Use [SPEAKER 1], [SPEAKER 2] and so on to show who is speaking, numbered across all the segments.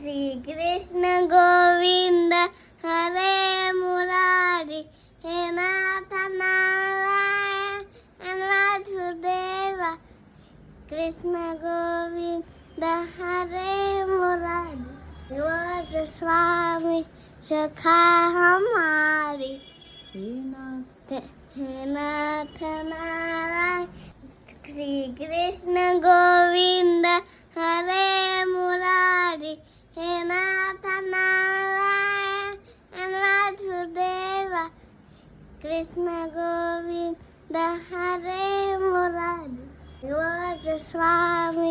[SPEAKER 1] श्री कृष्ण गोविंद हरे मुरारी हे नाथ नारायण वासुदेव कृष्ण गोविंद हरे मुरारी योज स्वामी सखा हमारी। हे नाथ। हे नाथ नारायण श्रीकृष्ण गोविंद हरे मुरारी কৃষ্ণ গোবিন্দ হরে মুরারি স্বামী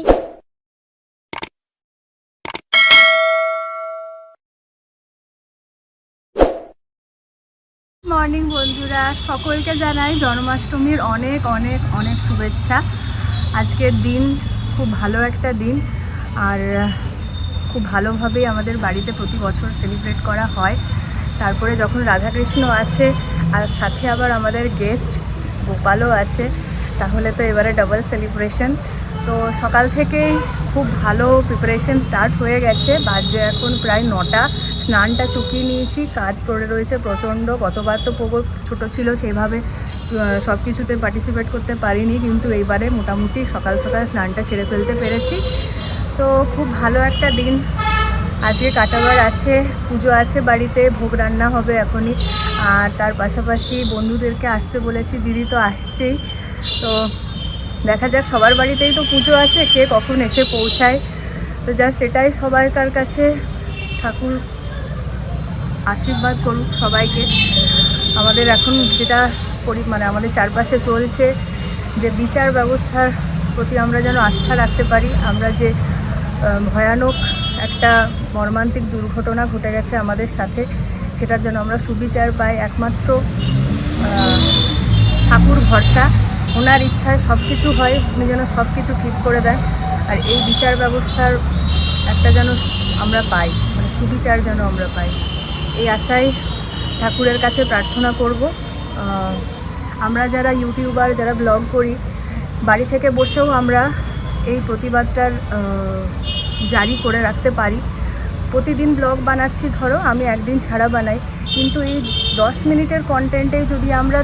[SPEAKER 2] মর্নিং বন্ধুরা, সকলকে জানাই জন্মাষ্টমীর অনেক অনেক অনেক শুভেচ্ছা। আজকের দিন খুব ভালো একটা দিন। আর খুব ভালোভাবেই আমাদের বাড়িতে প্রতি বছর সেলিব্রেট করা হয়। তারপরে যখন রাধাকৃষ্ণ আছে, আর সাথে আবার আমাদের গেস্ট গোপালও আছে, তাহলে তো এবারে ডাবল সেলিব্রেশন তো সকাল থেকেই খুব ভালো প্রিপারেশন স্টার্ট হয়ে গেছে। বাজে এখন প্রায় নটা। স্নানটা চুকিয়ে নিয়েছি, কাজ পড়ে রয়েছে প্রচণ্ড। গতবার তো পুকুর ছোটো ছিল সেইভাবে সব কিছুতে পার্টিসিপেট করতে পারিনি। কিন্তু এইবারে মোটামুটি সকাল সকাল স্নানটা সেরে ফেলতে পেরেছি। তো খুব ভালো একটা দিন। আজকে কাটাবার আছে, পুজো আছে বাড়িতে, ভোগ রান্না হবে এখনই। আর তার পাশাপাশি বন্ধুদেরকে আসতে বলেছি, দিদি তো আসছেই। তো দেখা যাক, সবার বাড়িতেই তো পুজো আছে, কে কখন এসে পৌঁছায়। তো জাস্ট এটাই সবাইকার কাছে। ঠাকুর আশীর্বাদ করুক সবাইকে। আমাদের এখন যেটা করি মানে আমাদের চারপাশে চলছে, যে বিচার ব্যবস্থার প্রতি আমরা যেন আস্থা রাখতে পারি, আমরা যে ভয়ানক একটা মর্মান্তিক দুর্ঘটনা ঘটে গেছে আমাদের সাথে। সেটার যেন আমরা সুবিচার পাই একমাত্র ঠাকুর ভরসা। ওনার ইচ্ছায় সব কিছু হয়, উনি যেন সব কিছু ঠিক করে দেন। আর এই বিচার ব্যবস্থার একটা যেন আমরা পাই মানে সুবিচার যেন আমরা পাই। এই আশায় ঠাকুরের কাছে প্রার্থনা করব। আমরা যারা ইউটিউবার, যারা ব্লগ করি, বাড়ি থেকে বসেও আমরা এই প্রতিবাদটার জারি করে রাখতে পারি। প্রতিদিন ব্লগ বানাচ্ছি, ধরো, আমি একদিন ছাড়া বানাই। কিন্তু এই দশ মিনিটের কন্টেন্টে যদি আমরা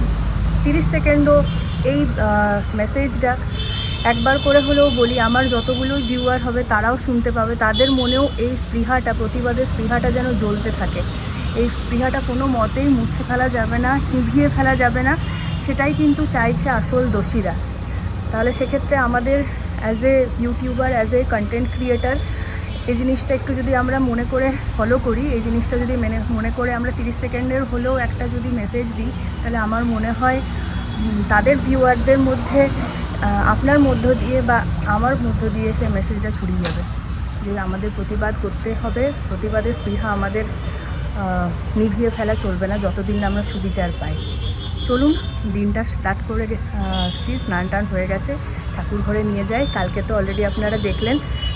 [SPEAKER 2] তিরিশ সেকেন্ডও এই মেসেজটা একবার করে হলেও বলি, আমার যতগুলো ভিউয়ার হবে তারাও শুনতে পাবে। তাদের মনেও এই স্পৃহাটা প্রতিবাদের স্পৃহাটা যেন জ্বলতে থাকে। এই স্পৃহাটা কোনো মতেই মুছে ফেলা যাবে না, নিভিয়ে ফেলা যাবে না, সেটাই কিন্তু চাইছে আসল দোষীরা। তাহলে সেক্ষেত্রে আমাদের as a YouTuber as a content creator এই জিনিসটা একটু যদি আমরা মনে করে ফলো করি, এই জিনিসটা যদি মেনে, মনে করে আমরা তিরিশ সেকেন্ডের হলেও একটা যদি মেসেজ দিই, তাহলে আমার মনে হয় তাদের ভিউয়ারদের মধ্যে আপনার মধ্য দিয়ে বা আমার মধ্য দিয়ে সে মেসেজটা ছড়িয়ে যাবে। যে আমাদের প্রতিবাদ করতে হবে, প্রতিবাদের স্পৃহা আমাদের নিভিয়ে ফেলা চলবে না যতদিন না আমরা সুবিচার পাই। চলুন, দিনটা স্টার্ট করে স্নান টান হয়ে গেছে। ঠাকুর ঘরে নিয়ে যাই। কালকে তো অলরেডি আপনারা দেখলেন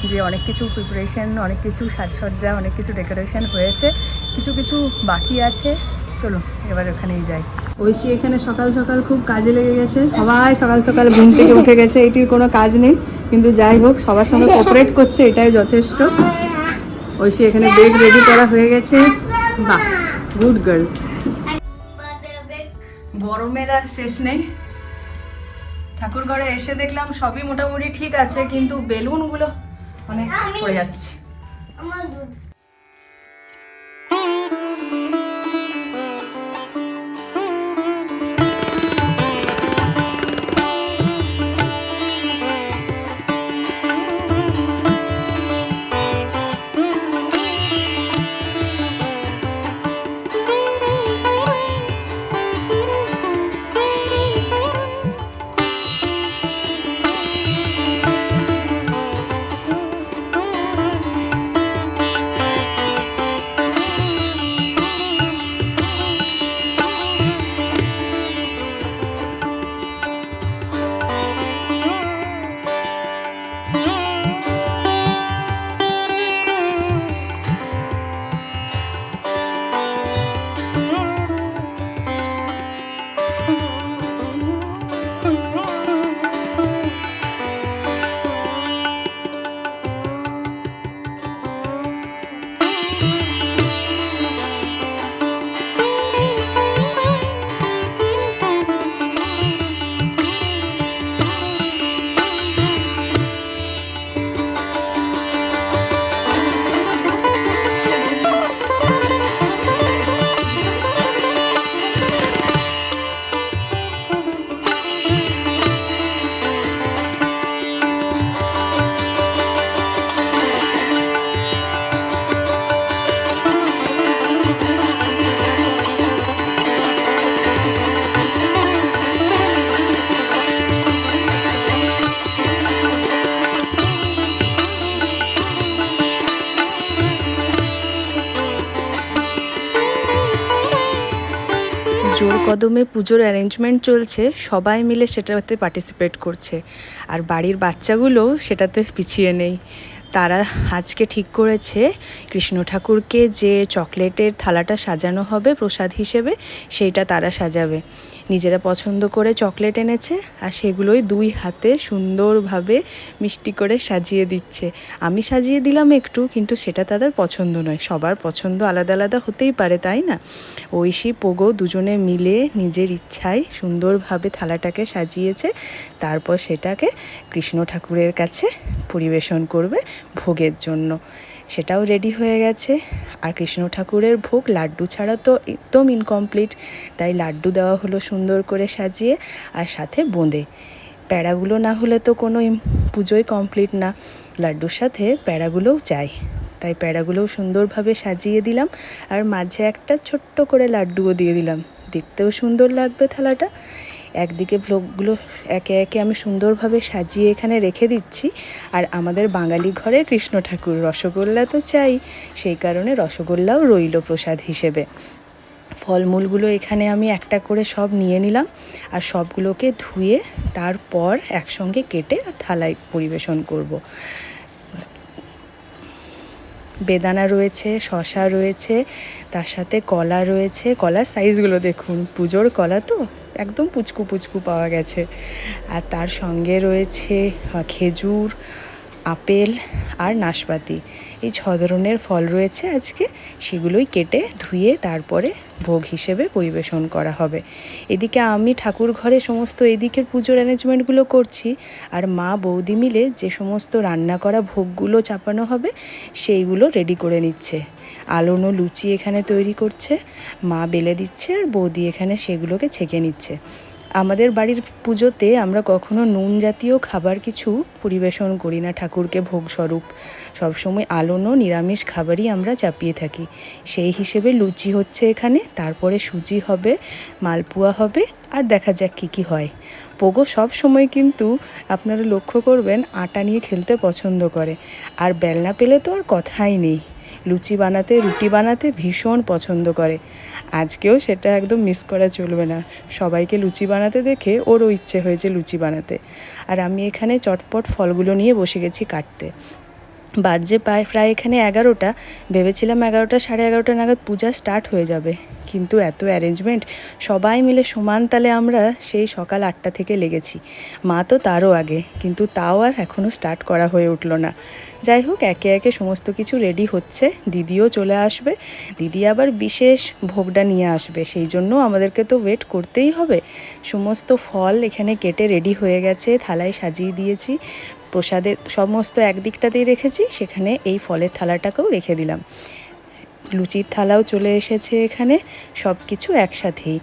[SPEAKER 2] যে অনেক কিছু প্রিপারেশন অনেক কিছু সাজসজ্জা অনেক কিছু ডেকোরেশন হয়েছে। কিছু কিছু বাকি আছে। চলুন এবার ওখানেই যাই। ঐশী এখানে সকাল সকাল খুব কাজে লেগে গেছে। সবাই সকাল সকাল ঘুম থেকে উঠে গেছে। এটির কোনো কাজ নেই। কিন্তু যাই হোক সবার সঙ্গে কোঅপারেট করছে এটাই যথেষ্ট। ঐশী এখানে বেড রেডি করা হয়ে গেছে। বাহ গুড গার্ল গরমের আর শেষ নেই। ঠাকুর ঘরে এসে দেখলাম সবই মোটামুটি ঠিক আছে, কিন্তু বেলুনগুলো অনেক পড়ে যাচ্ছে।
[SPEAKER 1] আমার দুধ।
[SPEAKER 3] কদমে পুজোর অ্যারেঞ্জমেন্ট চলছে, সবাই মিলে সেটাতে পার্টিসিপেট করছে। আর বাড়ির বাচ্চাগুলো সেটাতে পিছিয়ে নেই। তারা আজকে ঠিক করেছে। কৃষ্ণ ঠাকুরকে যে চকলেটের থালাটা সাজানো হবে প্রসাদ হিসেবে, সেইটা তারা সাজাবে। নিজেরা পছন্দ করে চকলেট এনেছে আর সেগুলোই দুই হাতে সুন্দরভাবে মিষ্টি করে সাজিয়ে দিচ্ছে। আমি সাজিয়ে দিলাম একটু, কিন্তু সেটা তাদের পছন্দ নয়। সবার পছন্দ আলাদা আলাদা হতেই পারে, তাই না? ঐশী, পোগো দুজনে মিলে নিজের ইচ্ছায় সুন্দরভাবে থালাটাকে সাজিয়েছে। তারপর সেটাকে কৃষ্ণ ঠাকুরের কাছে পরিবেশন করবে। ভোগের জন্য। সেটাও রেডি হয়ে গেছে। আর কৃষ্ণ ঠাকুরের ভোগ লাড্ডু ছাড়া তো একদম ইনকমপ্লিট তাই লাড্ডু দেওয়া হলো সুন্দর করে সাজিয়ে আর সাথে বোঁদে। প্যাড়াগুলো না হলে তো কোনো পুজোই কমপ্লিট না। লাড্ডুর সাথে প্যাড়াগুলোও চাই। তাই প্যাড়াগুলোও সুন্দরভাবে সাজিয়ে দিলাম। আর মাঝে একটা ছোট্ট করে লাড্ডুও দিয়ে দিলাম। দেখতেও সুন্দর লাগবে থালাটা। একদিকে ভোগগুলো একে একে আমি সুন্দরভাবে সাজিয়ে এখানে রেখে দিচ্ছি আর আমাদের বাঙালি ঘরে কৃষ্ণ ঠাকুর, রসগোল্লা তো চাই, সেই কারণে রসগোল্লাও রইল প্রসাদ হিসেবে ফলমূলগুলো এখানে আমি একটা করে সব নিয়ে নিলাম আর সবগুলোকে ধুয়ে তারপর একসঙ্গে কেটে থালায় পরিবেশন করব। বেদানা রয়েছে শশা রয়েছে, তার সাথে কলা রয়েছে। কলার সাইজগুলো দেখুন, পুজোর কলা তো একদম পুচকু পুচকু পাওয়া গেছে। আর তার সঙ্গে রয়েছে খেজুর, আপেল আর নাশপাতি। এই ছ ধরনের ফল রয়েছে আজকে। সেগুলোই কেটে ধুয়ে তারপরে ভোগ হিসেবে পরিবেশন করা হবে। এদিকে আমি ঠাকুর ঘরে সমস্ত এদিকের পুজোর অ্যারেঞ্জমেন্টগুলো করছি আর মা বৌদি মিলে যে সমস্ত রান্না করা ভোগগুলো চাপানো হবে সেইগুলো রেডি করে নিচ্ছে। আলোনো লুচি এখানে তৈরি করছে, মা বেলে দিচ্ছে আর বৌদি এখানে সেগুলোকে ছেঁকে নিচ্ছে। আমাদের বাড়ির পুজোতে আমরা কখনো নুন জাতীয় খাবার কিছু পরিবেশন করি না ঠাকুরকে ভোগ স্বরূপ। সবসময় আলোনো নিরামিষ খাবারই আমরা চাপিয়ে থাকি। সেই হিসেবে লুচি হচ্ছে এখানে, তারপরে সুজি হবে, মালপোয়া হবে, আর দেখা যাক কী কী হয়। পোগো সব সময় কিন্তু আপনারা লক্ষ্য করবেন, আটা নিয়ে খেলতে পছন্দ করে। আর বেলনা পেলে তো আর কথাই নেই। লুচি বানাতে, রুটি বানাতে ভীষণ পছন্দ করে। আজকেও সেটা একদম মিস করা চলবে না। সবাইকে লুচি বানাতে দেখে ওরও ইচ্ছে হয়েছে লুচি বানাতে। আর আমি এখানে চটপট ফলগুলো নিয়ে বসে গেছি কাটতে। বাজে প্রায় প্রায় এখানে এগারোটা। ভেবেছিলাম এগারোটা, সাড়ে এগারোটা নাগাদ পূজা স্টার্ট হয়ে যাবে। কিন্তু এত অ্যারেঞ্জমেন্ট সবাই মিলে সমান তালে আমরা সেই সকাল আটটা থেকে লেগেছি। মা তো তারও আগে, কিন্তু তাও আর এখনও স্টার্ট করা হয়ে উঠল না। যাই হোক, একে একে সমস্ত কিছু রেডি হচ্ছে। দিদিও চলে আসবে। দিদি আবার বিশেষ ভোগটা নিয়ে আসবে। সেই জন্য আমাদেরকে তো ওয়েট করতেই হবে। সমস্ত ফল এখানে কেটে রেডি হয়ে গেছে, থালায় সাজিয়ে দিয়েছি। প্রসাদের সমস্ত একদিকটাতেই রেখেছি, সেখানে এই ফলের থালাটাকেও রেখে দিলাম। লুচির থালাও চলে এসেছে এখানে সব কিছু একসাথেই।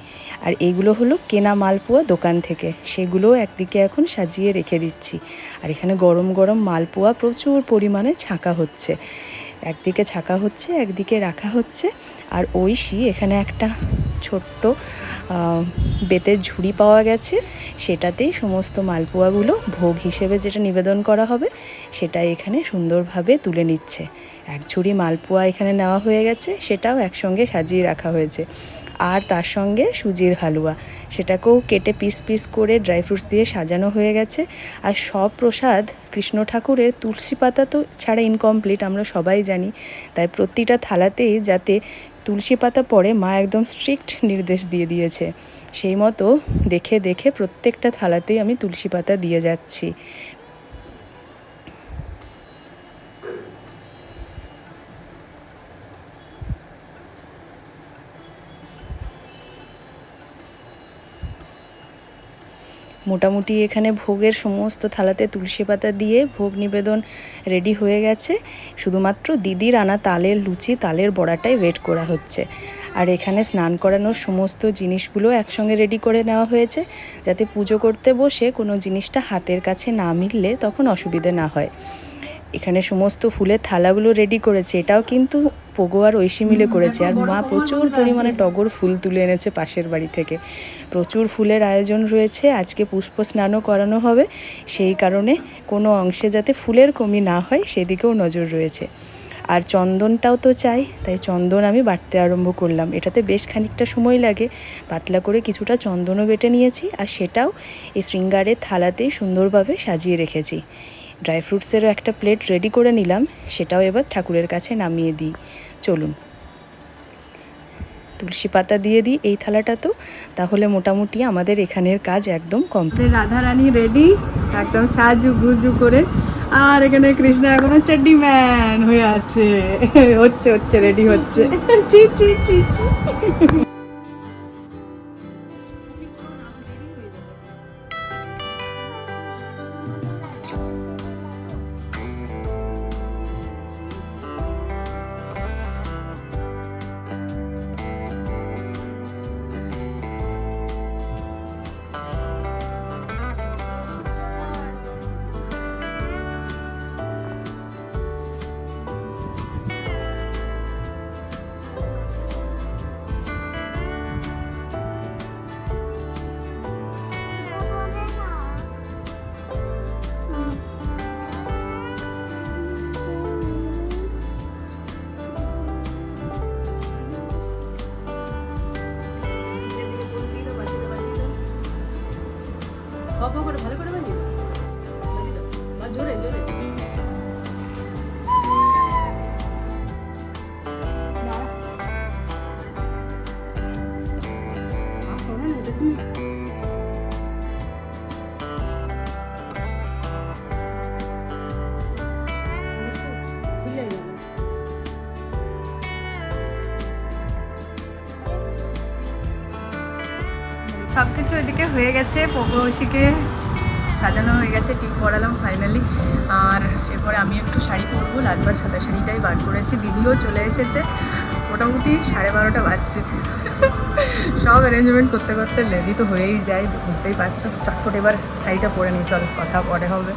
[SPEAKER 3] আর এগুলো হলো কেনা মালপোয়া দোকান থেকে সেগুলো একদিকে এখন সাজিয়ে রেখে দিচ্ছি। আর এখানে গরম গরম মালপোয়া প্রচুর পরিমাণে ছাঁকা হচ্ছে। একদিকে ছাঁকা হচ্ছে, একদিকে রাখা হচ্ছে। আর ঐশী, এখানে একটা ছোট্ট বেতের ঝুড়ি পাওয়া গেছে। সেটাতেই সমস্ত মালপোয়াগুলো ভোগ হিসেবে যেটা নিবেদন করা হবে সেটা এখানে সুন্দরভাবে তুলে নিচ্ছে। এক ঝুড়ি মালপোয়া এখানে নেওয়া হয়ে গেছে, সেটাও একসঙ্গে সাজিয়ে রাখা হয়েছে। আর তার সঙ্গে সুজির হালুয়া, সেটাকেও কেটে পিস পিস করে ড্রাই ফ্রুটস দিয়ে সাজানো হয়ে গেছে। আর সব প্রসাদ কৃষ্ণ ঠাকুরের তুলসী পাতা তো ছাড়া ইনকমপ্লিট আমরা সবাই জানি। তাই প্রতিটা থালাতেই যাতে তুলসী পাতা পরে মা একদম স্ট্রিক্ট নির্দেশ দিয়ে দিয়েছে। সেই মতো দেখে দেখে প্রত্যেকটা থালাতেই আমি তুলসী পাতা দিয়ে যাচ্ছি। মোটামুটি এখানে ভোগের সমস্ত থালাতে তুলসী পাতা দিয়ে ভোগ নিবেদন রেডি হয়ে গেছে। শুধুমাত্র দিদির আনা তালের লুচি, তালের বড়াটাই ওয়েট করা হচ্ছে। আর এখানে স্নান করানোর সমস্ত জিনিসগুলো একসঙ্গে রেডি করে নেওয়া হয়েছে। যাতে পুজো করতে বসে কোনো জিনিসটা হাতের কাছে না মিললে তখন অসুবিধে না হয়। এখানে সমস্ত ফুলের থালাগুলো রেডি করেছে। এটাও কিন্তু পোগো আর ঐশী মিলে করেছে। আর মা প্রচুর পরিমাণে টগর ফুল তুলে এনেছে পাশের বাড়ি থেকে। প্রচুর ফুলের আয়োজন রয়েছে। আজকে পুষ্প স্নানও করানো হবে। সেই কারণে কোনো অংশে যাতে ফুলের কমি না হয় সেদিকেও নজর রয়েছে।
[SPEAKER 2] আর চন্দনটাও তো চাই তাই চন্দন আমি বাটতে আরম্ভ করলাম। এটাতে বেশ খানিকটা সময় লাগে। পাতলা করে কিছুটা চন্দনও বেটে নিয়েছি। আর সেটাও এই শৃঙ্গারের থালাতেই সুন্দরভাবে সাজিয়ে রেখেছি। ড্রাই ফ্রুটসেরও একটা প্লেট রেডি করে নিলাম সেটাও এবার ঠাকুরের কাছে নামিয়ে দিই। চলুন। তুলসী পাতা দিয়ে দিই এই থালাটা তো তাহলে মোটামুটি আমাদের এখানের কাজ একদম কম। রাধারানী রেডি একদম সাজু গুজু করে আর এখানে কৃষ্ণ এখনও চেড্ডি ম্যান হয়ে আছে। হচ্ছে হচ্ছে রেডি হচ্ছে। চি চি চি চি। করে ভালো করে বাজিয়ে হয়ে গেছে পৌষিকে সাজানো হয়ে গেছে, টিপ পরালাম ফাইনালি আর এরপরে আমি একটু শাড়ি পরবো লালবার সাদা শাড়িটাই বার করেছি, দিদিও চলে এসেছে। মোটামুটি সাড়ে বারোটা বাজছে। সব অ্যারেঞ্জমেন্ট করতে করতে লেডি তো হয়েই যায়, বুঝতেই পারছ। চটপট এবার শাড়িটা পরে নিই চল, কথা পরে হবে।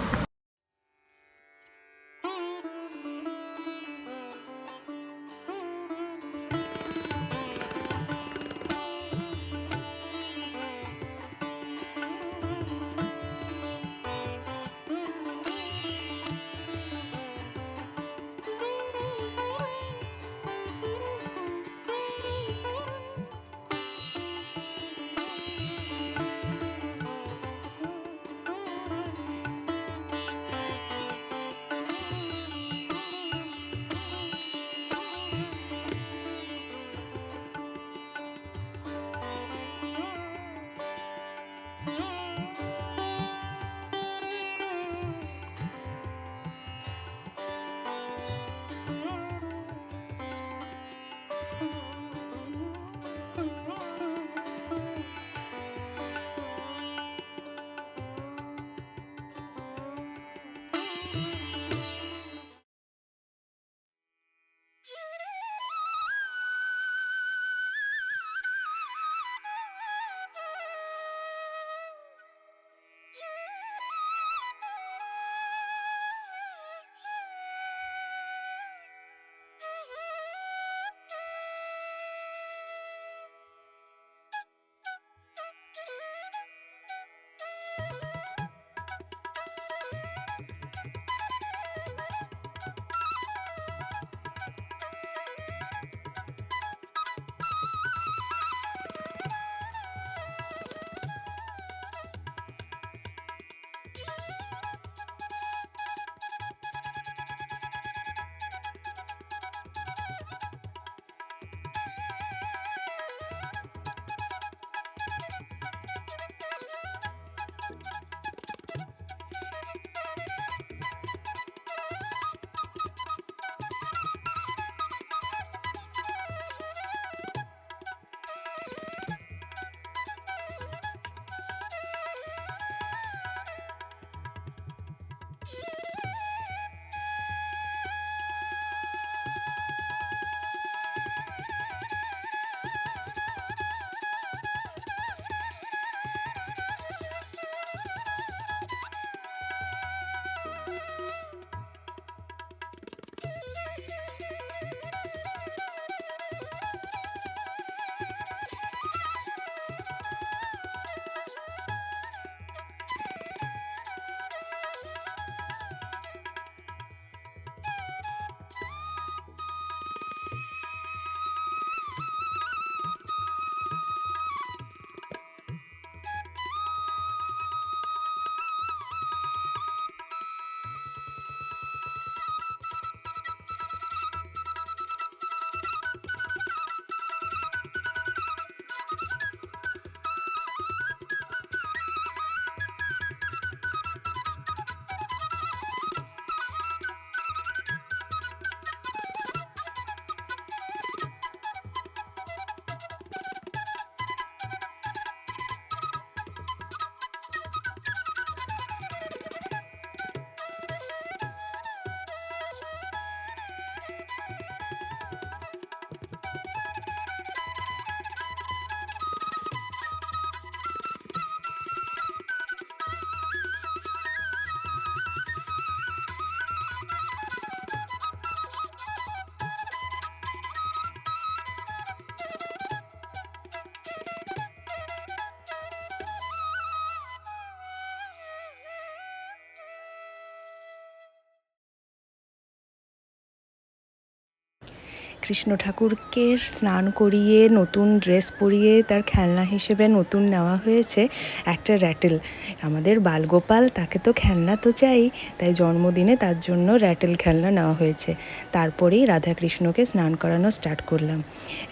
[SPEAKER 3] কৃষ্ণ ঠাকুরকে স্নান করিয়ে, নতুন ড্রেস পরিয়ে তার খেলনা হিসেবে নতুন নেওয়া হয়েছে একটা র্যাটেল। আমাদের বালগোপাল তাকে তো খেলনা তো চাই, তাই জন্মদিনে তার জন্য র্যাটেল খেলনা নেওয়া হয়েছে। তারপরেই রাধাকৃষ্ণকে স্নান করানো স্টার্ট করলাম।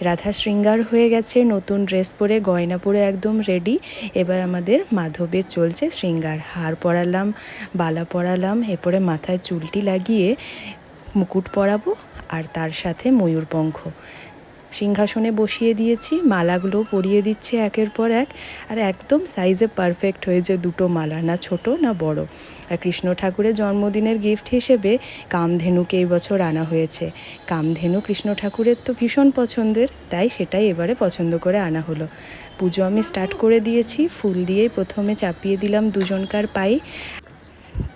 [SPEAKER 3] রাধা শৃঙ্গার হয়ে গেছে, নতুন ড্রেস পরে গয়না পরে একদম রেডি। এবার আমাদের মাধবের চলছে শৃঙ্গার। হার পরালাম, বালা পরালাম, এরপরে মাথায় চুলটি লাগিয়ে মুকুট পরাবো। আর তার সাথে ময়ূরপঙ্খ সিংহাসনে বসিয়ে দিয়েছি মালাগুলো পরিয়ে দিচ্ছে একের পর এক। আর একদম সাইজে পারফেক্ট হয়েছে দুটো মালা, না ছোট, না বড়। আর কৃষ্ণ ঠাকুরের জন্মদিনের গিফট হিসেবে কামধেনুকে এই বছর আনা হয়েছে। কামধেনু কৃষ্ণ ঠাকুরের তো ভীষণ পছন্দের, তাই সেটাই এবারে পছন্দ করে আনা হলো। পুজো আমি স্টার্ট করে দিয়েছি, ফুল দিয়েই প্রথমে চাপিয়ে দিলাম দুজনকার পায়ে।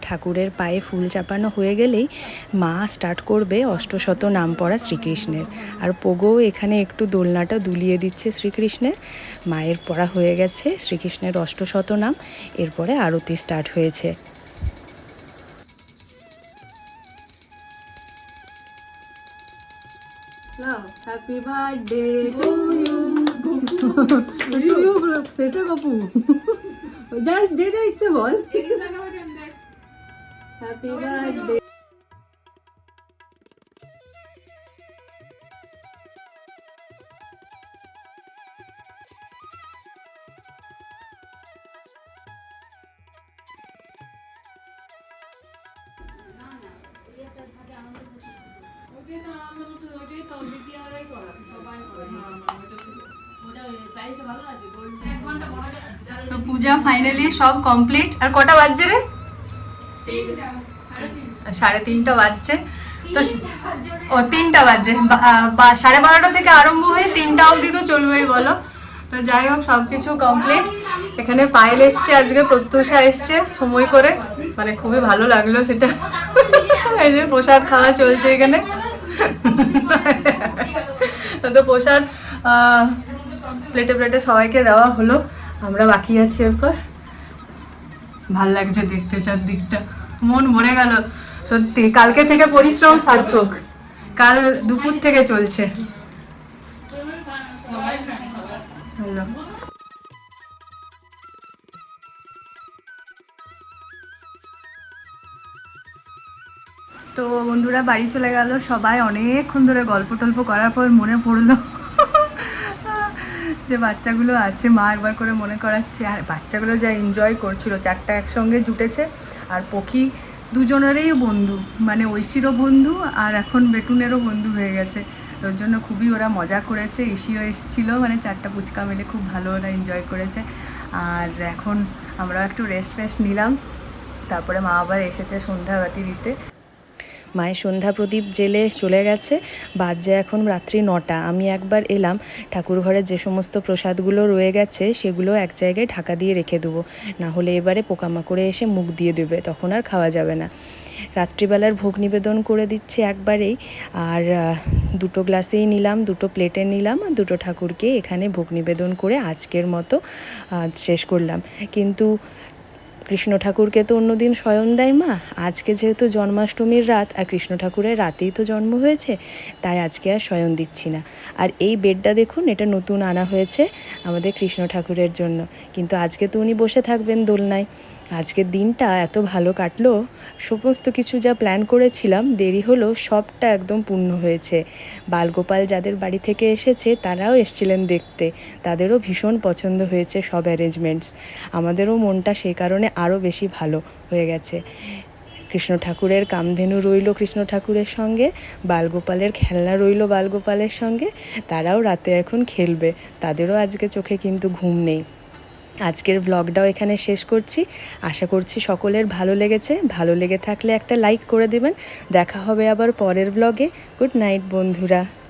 [SPEAKER 3] ঠাকুরের পায়ে ফুল চাপানো হয়ে গেলেই মা স্টার্ট করবে অষ্টশত নাম পড়া শ্রীকৃষ্ণের আর পোগো এখানে একটু দোলনাটা দুলিয়ে দিচ্ছে শ্রীকৃষ্ণের মায়ের পড়া হয়ে গেছে শ্রীকৃষ্ণের অষ্টশত নাম এরপরে আরতি স্টার্ট হয়েছে যে যা ইচ্ছে বল হ্যাপি বার্থডে তো পূজা ফাইনালি সব কমপ্লিট আর কটা বাজছে রে? সাড়ে তিনটা বাজছে। তো ও, তিনটা বাজছে। সাড়ে বারোটা থেকে আরম্ভ হয়ে তিনটা অবধি তো চলবেই, বলো। তো যাই হোক সব কিছু কমপ্লিট এখানে পায়েল এসছে আজকে, প্রত্যুষা এসছে, সময় করে। মানে খুবই ভালো লাগল সেটা। এই যে প্রসাদ খাওয়া চলছে এখানে। তো প্রসাদ প্লেটে প্লেটে সবাইকে দেওয়া হলো। আমরা বাকি আছি এরপর। ভালো লাগছে দেখতে চারদিকটা। মন ভরে গেল। সত্যি, কালকে থেকে পরিশ্রম সার্থক। কাল দুপুর থেকে চলছে। তো বন্ধুরা, বাড়ি চলে গেল। সবাই অনেকক্ষণ ধরে গল্প টল্প করার পর মনে পড়ল। যে বাচ্চাগুলো আছে, মা একবার করে মনে করাচ্ছে, আর বাচ্চাগুলো যা এনজয় করছিল, চারটা একসঙ্গে জুটেছে, আর পখি দুজনেরই বন্ধু মানে ঐশীরও বন্ধু, আর এখন বেটুনেরও বন্ধু হয়ে গেছে। ওর জন্য খুবই ওরা মজা করেছে ইসিও এসেছিল মানে চারটা পুচকা মেলে খুব ভালো ওরা এনজয় করেছে। আর এখন আমরা একটু রেস্ট ফেস্ট নিলাম, তারপরে মা আবার এসেছে সন্ধ্যাবাতি দিতে। মায়ের সন্ধ্যা প্রদীপ জেলে চলে গেছে। বাজে এখন রাত্রি নটা। আমি একবার এলাম ঠাকুর ঘরের যে সমস্ত প্রসাদগুলো রয়ে গেছে সেগুলো এক জায়গায় ঢাকা দিয়ে রেখে দেবো। না হলে এবারে পোকামাকড়ে এসে মুখ দিয়ে দেবে, তখন আর খাওয়া যাবে না। রাত্রিবেলার ভোগ নিবেদন করে দিচ্ছি একবারেই। আর দুটো গ্লাসেই নিলাম, দুটো প্লেটে নিলাম, আর দুটো ঠাকুরকে এখানে ভোগ নিবেদন করে আজকের মতো শেষ করলাম। কিন্তু কৃষ্ণ ঠাকুরকে তো অন্যদিন স্বয়ং দেয় মা। আজকে যেহেতু জন্মাষ্টমীর রাত, আর কৃষ্ণ ঠাকুরের রাতেই তো জন্ম হয়েছে, তাই আজকে আর স্বয়ং দিচ্ছি না। আর এই বেডটা দেখুন, এটা নতুন আনা হয়েছে আমাদের কৃষ্ণ ঠাকুরের জন্য। কিন্তু আজকে তো উনি বসে থাকবেন দোলনায়। আজকের দিনটা এত ভালো কাটলো। সমস্ত কিছু যা প্ল্যান করেছিলাম, দেরি হলো সবটা একদম পূর্ণ হয়েছে। বালগোপাল যাদের বাড়ি থেকে এসেছে, তারাও এসছিলেন দেখতে। তাদেরও ভীষণ পছন্দ হয়েছে সব অ্যারেঞ্জমেন্টস আমাদেরও মনটা সেই কারণে আরও বেশি ভালো হয়ে গেছে। কৃষ্ণ ঠাকুরের কামধেনু রইল কৃষ্ণ ঠাকুরের সঙ্গে, বালগোপালের খেলনা রইল বালগোপালের সঙ্গে। তারাও রাতে এখন খেলবে। তাদেরও আজকে চোখে কিন্তু ঘুম নেই। আজকের ব্লগটাও এখানে শেষ করছি। আশা করছি সকলের ভালো লেগেছে। ভালো লেগে থাকলে একটা লাইক করে দেবেন। দেখা হবে আবার পরের ব্লগে গুড নাইট বন্ধুরা।